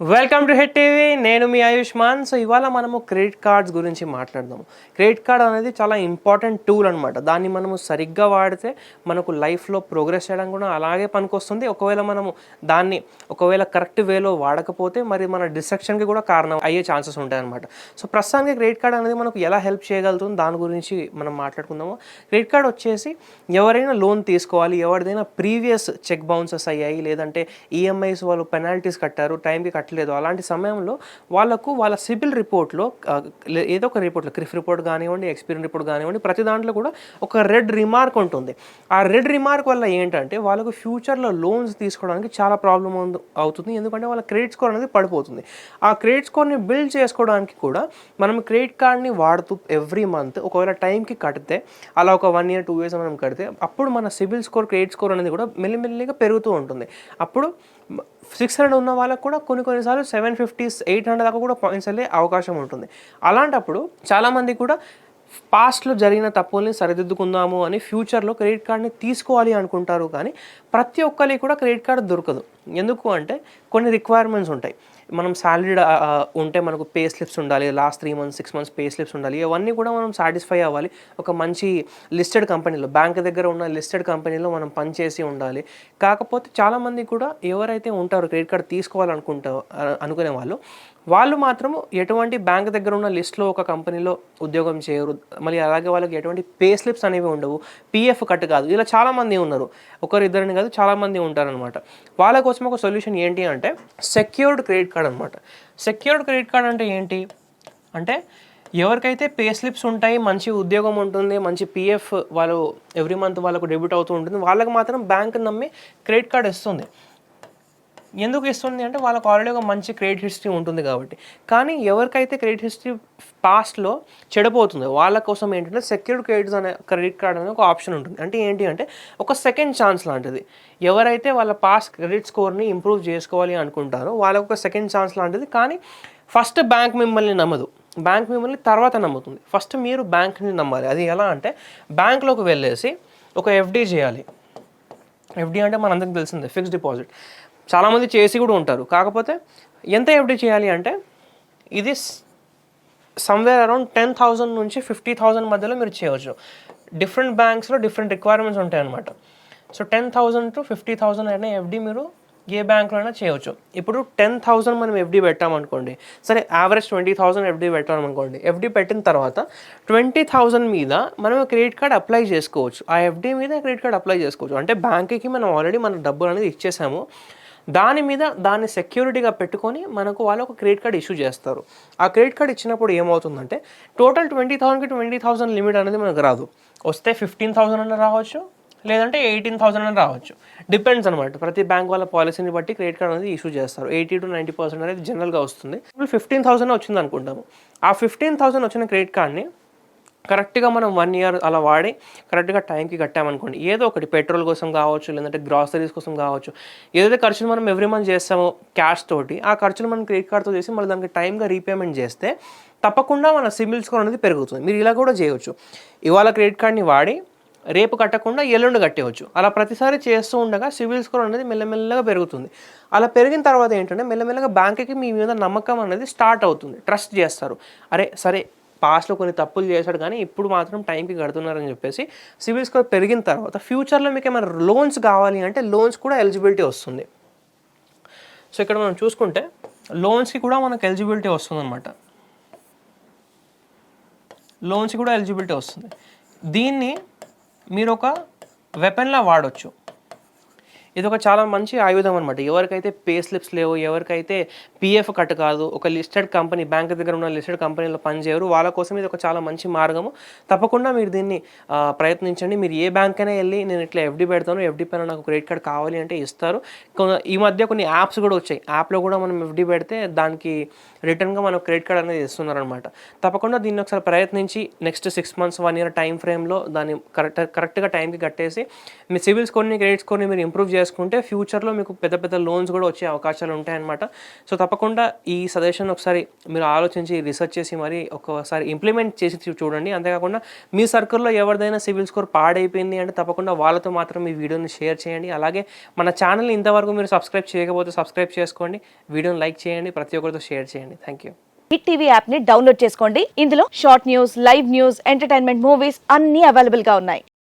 Welcome to head TV నేను మీ Ayushman. So ఇవాళ మనము క్రెడిట్ కార్డ్స్ గురించి మాట్లాడదాము. క్రెడిట్ కార్డ్ అనేది చాలా ఇంపార్టెంట్ టూల్ అనమాట దాన్ని మనము సరిగ్గా వాడితే మనకు లైఫ్లో ప్రోగ్రెస్ చేయడం కూడా అలాగే పనికొస్తుంది. ఒకవేళ మనము దాన్ని ఒకవేళ కరెక్ట్ వేలో వాడకపోతే మరి మన డిస్ట్రక్షన్కి కూడా కారణం అయ్యే ఛాన్సెస్ ఉంటాయన్నమాట సో ప్రస్తుతానికి క్రెడిట్ కార్డ్ అనేది మనకు ఎలా హెల్ప్ చేయగలుగుతుంది? దాని గురించి మనం మాట్లాడుకుందాము. క్రెడిట్ కార్డ్ వచ్చేసి ఎవరైనా లోన్ తీసుకోవాలి. ఎవరిదైనా ప్రీవియస్ చెక్ బౌన్సెస్ అయ్యాయి. లేదంటే ఈఎంఐస్ వాళ్ళు పెనాల్టీస్ కట్టారు. టైంకి కట్టారు కట్టలేదు అలాంటి సమయంలో వాళ్ళకు వాళ్ళ సిబిల్ రిపోర్ట్లో ఏదో ఒక రిపోర్ట్లో క్రిఫ్ రిపోర్ట్ కానివ్వండి ఎక్స్పీరియన్ రిపోర్ట్ కానివ్వండి ప్రతి దాంట్లో కూడా ఒక రెడ్ రిమార్క్ ఉంటుంది. ఆ రెడ్ రిమార్క్ వల్ల ఏంటంటే వాళ్ళకు ఫ్యూచర్లో లోన్స్ తీసుకోవడానికి చాలా ప్రాబ్లం అవుతుంది. ఎందుకంటే వాళ్ళ క్రెడిట్ స్కోర్ అనేది పడిపోతుంది. ఆ క్రెడిట్ స్కోర్ని బిల్డ్ చేసుకోవడానికి కూడా మనం క్రెడిట్ కార్డ్ని వాడుతూ ఎవ్రీ మంత్ ఒకవేళ టైంకి కడితే అలా ఒక వన్ ఇయర్ టూ ఇయర్స్ మనం కడితే అప్పుడు మన సిబిల్ స్కోర్ క్రెడిట్ స్కోర్ అనేది కూడా మెల్లిమెల్లిగా పెరుగుతూ ఉంటుంది. అప్పుడు సిక్స్ హండ్రెడ్ ఉన్న వాళ్ళకు కూడా కొన్ని కొన్ని కొన్నిసార్లు సెవెన్ ఫిఫ్టీస్ ఎయిట్ హండ్రెడ్ దాకా కూడా పాయింట్స్ వెళ్ళే అవకాశం ఉంటుంది. అలాంటప్పుడు చాలామంది కూడా పాస్ట్లో జరిగిన తప్పుల్ని సరిదిద్దుకుందాము అని ఫ్యూచర్లో క్రెడిట్ కార్డ్ని తీసుకోవాలి అనుకుంటారు కానీ ప్రతి ఒక్కరికి కూడా క్రెడిట్ కార్డ్ దొరకదు. ఎందుకు అంటే కొన్ని రిక్వైర్మెంట్స్ ఉంటాయి. మనం శాలరీ uh, uh, ఉంటే మనకు పే స్లిప్స్ ఉండాలి last three months six months pay slips ఉండాలి. ఇవన్నీ కూడా మనం సాటిస్ఫై అవ్వాలి. ఒక మంచి లిస్టెడ్ కంపెనీలో బ్యాంక్ దగ్గర ఉన్న లిస్టెడ్ కంపెనీలో మనం పనిచేసి ఉండాలి. కాకపోతే చాలామంది కూడా ఎవరైతే ఉంటారో క్రెడిట్ కార్డ్ తీసుకోవాలనుకుంటా uh, అనుకునే వాళ్ళు వాళ్ళు మాత్రం ఎటువంటి బ్యాంక్ దగ్గర ఉన్న లిస్ట్లో ఒక కంపెనీలో ఉద్యోగం చేయరు. మళ్ళీ అలాగే వాళ్ళకి ఎటువంటి పే స్లిప్స్ అనేవి ఉండవు. పిఎఫ్ కట్ కాదు. ఇలా చాలామంది ఉన్నారు. ఒకరు ఇద్దరిని కాదు చాలామంది ఉంటారనమాట వాళ్ళ కోసం ఒక సొల్యూషన్ ఏంటి అంటే సెక్యూర్డ్ క్రెడిట్ కార్డ్ అనమాట సెక్యూర్డ్ క్రెడిట్ కార్డ్ అంటే ఏంటి? అంటే ఎవరికైతే పే స్లిప్స్ ఉంటాయి మంచి ఉద్యోగం ఉంటుంది మంచి పిఎఫ్ వాళ్ళు ఎవ్రీ మంత్ వాళ్ళకు డెబిట్ అవుతూ ఉంటుంది వాళ్ళకి మాత్రం బ్యాంక్ నమ్మి క్రెడిట్ కార్డ్ ఇస్తుంది. ఎందుకు ఇస్తుంది అంటే వాళ్ళకి ఆల్రెడీ ఒక మంచి క్రెడిట్ హిస్టరీ ఉంటుంది కాబట్టి. కానీ ఎవరికైతే క్రెడిట్ హిస్టరీ పాస్ట్లో చెడిపోతుందో వాళ్ళ కోసం ఏంటంటే సెక్యూర్డ్ క్రెడిట్స్ అనే క్రెడిట్ కార్డ్ అనేది ఒక ఆప్షన్ ఉంటుంది. అంటే ఏంటి అంటే ఒక సెకండ్ ఛాన్స్ లాంటిది. ఎవరైతే వాళ్ళ పాస్ క్రెడిట్ స్కోర్ని ఇంప్రూవ్ చేసుకోవాలి అనుకుంటారో వాళ్ళకు ఒక సెకండ్ ఛాన్స్ లాంటిది. కానీ ఫస్ట్ బ్యాంక్ మిమ్మల్ని నమ్మదు. బ్యాంక్ మిమ్మల్ని తర్వాత నమ్ముతుంది. ఫస్ట్ మీరు బ్యాంక్ని నమ్మాలి. అది ఎలా అంటే బ్యాంక్లోకి వెళ్ళేసి ఒక ఎఫ్డీ చేయాలి. ఎఫ్డీ అంటే మనందరికి తెలిసిందే ఫిక్స్డ్ డిపాజిట్ చాలామంది చేసి కూడా ఉంటారు. కాకపోతే ఎంత ఎఫ్డి చేయాలి అంటే ఇది సమ్వేర్ అరౌండ్ టెన్ థౌజండ్ నుంచి ఫిఫ్టీ థౌజండ్ మధ్యలో మీరు చేయవచ్చు. డిఫరెంట్ బ్యాంక్స్లో డిఫరెంట్ రిక్వైర్మెంట్స్ ఉంటాయన్నమాట so ten thousand to fifty thousand అయినా ఎఫ్డి మీరు ఏ బ్యాంక్లో అయినా చేయవచ్చు. ఇప్పుడు టెన్ థౌసండ్ మనం ఎఫ్డి పెట్టామనుకోండి సరే యావరేజ్ ట్వంటీ థౌసండ్ ఎఫ్డి పెట్టామనుకోండి ఎఫ్డి పెట్టిన తర్వాత ట్వంటీ థౌసండ్ మీద మనం క్రెడిట్ కార్డ్ అప్లై చేసుకోవచ్చు. ఆ ఎఫ్డి మీద క్రెడిట్ కార్డ్ అప్లై చేసుకోవచ్చు. అంటే బ్యాంక్కి మనం ఆల్రెడీ మన డబ్బులు అనేది ఇచ్చేసాము. దాని మీద దాన్ని సెక్యూరిటీగా పెట్టుకొని మనకు వాళ్ళు ఒక క్రెడిట్ కార్డ్ ఇష్యూ చేస్తారు. ఆ క్రెడిట్ కార్డ్ ఇచ్చినప్పుడు ఏమవుతుందంటే టోటల్ ట్వంటీ థౌసండ్కి ట్వంటీ థౌసండ్ లిమిట్ అనేది మనకు రాదు. వస్తే ఫిఫ్టీన్ థౌసండ్ అన్న రావచ్చు లేదంటే ఎయిటీన్ థౌసండ్ అని రావచ్చు. డిపెండ్స్ అనమాట ప్రతి బ్యాంక్ వాళ్ళ పాలసీని బట్టి క్రెడిట్ కార్డ్ అనేది ఇష్యూ చేస్తారు. ఎయిటీ టు నైంటీ పర్సెంట్ అనేది జనరల్గా వస్తుంది. ఇప్పుడు ఫిఫ్టీన్ థౌసండ్ వచ్చింది అనుకుంటాము ఆ ఫిఫ్టీన్ థౌసండ్ వచ్చిన క్రెడిట్ కార్డ్ని కరెక్ట్గా మనం వన్ ఇయర్ అలా వాడి కరెక్ట్గా టైంకి కట్టామనుకోండి ఏదో ఒకటి పెట్రోల్ కోసం కావచ్చు లేదంటే గ్రాసరీస్ కోసం కావచ్చు ఏదైతే ఖర్చులు మనం ఎవ్రీ మంత్ చేస్తామో క్యాష్ తోటి ఆ ఖర్చులు మనం క్రెడిట్ కార్డ్తో చేసి మళ్ళీ దానికి టైంగా రీపేమెంట్ చేస్తే తప్పకుండా మన సిబిల్ స్కోర్ అనేది పెరుగుతుంది. మీరు ఇలా కూడా చేయవచ్చు ఇవాళ క్రెడిట్ కార్డ్ని వాడి రేపు కట్టకుండా ఎల్లుండి కట్టేయచ్చు. అలా ప్రతిసారి చేస్తూ ఉండగా సివిల్ స్కోర్ అనేది మెల్లమెల్లగా పెరుగుతుంది. అలా పెరిగిన తర్వాత ఏంటంటే మెల్లమెల్లగా బ్యాంక్కి మీ మీద నమ్మకం అనేది స్టార్ట్ అవుతుంది. ట్రస్ట్ చేస్తారు. అరే సరే పాస్ట్లో కొన్ని తప్పులు చేశాడు కానీ ఇప్పుడు మాత్రం టైంకి కడుతున్నారని చెప్పేసి సివిల్ స్కోర్ పెరిగిన తర్వాత ఫ్యూచర్లో మీకు ఏమైనా లోన్స్ కావాలి అంటే లోన్స్ కూడా ఎలిజిబిలిటీ వస్తుంది. సో ఇక్కడ మనం చూసుకుంటే లోన్స్కి కూడా మనకు ఎలిజిబిలిటీ వస్తుంది అనమాట లోన్స్కి కూడా ఎలిజిబిలిటీ వస్తుంది. దీన్ని మీరు ఒక వెపన్లా వాడచ్చు. ఇది ఒక చాలా మంచి ఆయుధం అనమాట ఎవరికైతే పే స్లిప్స్ లేవు ఎవరికైతే పిఎఫ్ కట్ కాదు ఒక లిస్టెడ్ కంపెనీ బ్యాంక్ దగ్గర ఉన్న లిస్టెడ్ కంపెనీలో పనిచేయరు వాళ్ళ కోసం ఇది ఒక చాలా మంచి మార్గము. తప్పకుండా మీరు దీన్ని ప్రయత్నించండి. మీరు ఏ బ్యాంక్ అయినా వెళ్ళి నేను ఇట్లా ఎఫ్డి పెడతాను ఎఫ్డి పైన నాకు క్రెడిట్ కార్డ్ కావాలి అంటే ఇస్తారు. ఈ మధ్య కొన్ని యాప్స్ కూడా వచ్చాయి. యాప్లో కూడా మనం ఎఫ్డి పెడితే దానికి రిటర్న్గా మనం క్రెడిట్ కార్డ్ అనేది ఇస్తున్నారు అనమాట తప్పకుండా దీన్ని ఒకసారి ప్రయత్నించి next six months one year time ఫ్రేమ్లో దాన్ని కరెక్ట్ కరెక్ట్గా టైంకి కట్టేసి మీ సివిల్ స్కోర్ని క్రెడిట్ స్కోర్ని మీరు ఇంప్రూవ్ చేస్తారు చేసుకుంటే ఫ్యూచర్లో మీకు పెద్ద పెద్ద లోన్స్ కూడా వచ్చే అవకాశాలు ఉంటాయన్నమాట. సో తప్పకుండా ఈ సజెషన్ ఒకసారి మీరు ఆలోచించి రీసెర్చ్ చేసి మరి ఒకసారి ఇంప్లిమెంట్ చేసి చూడండి. అంతేకాకుండా మీ సర్కిల్లో ఎవరిదైనా సివిల్ స్కోర్ పాడైపోయింది అంటే తప్పకుండా వాళ్ళతో మాత్రం ఈ వీడియోని షేర్ చేయండి. అలాగే మన ఛానల్ని ఇంతవరకు మీరు సబ్స్క్రైబ్ చేయకపోతే సబ్స్క్రైబ్ చేసుకోండి. వీడియోని లైక్ చేయండి. ప్రతి ఒక్కరితో షేర్ చేయండి. థ్యాంక్ యూ హిట్ టీవీ యాప్ని డౌన్లోడ్ చేసుకోండి. ఇందులో short news live news entertainment movies అన్ని అవైలబుల్గా ఉన్నాయి.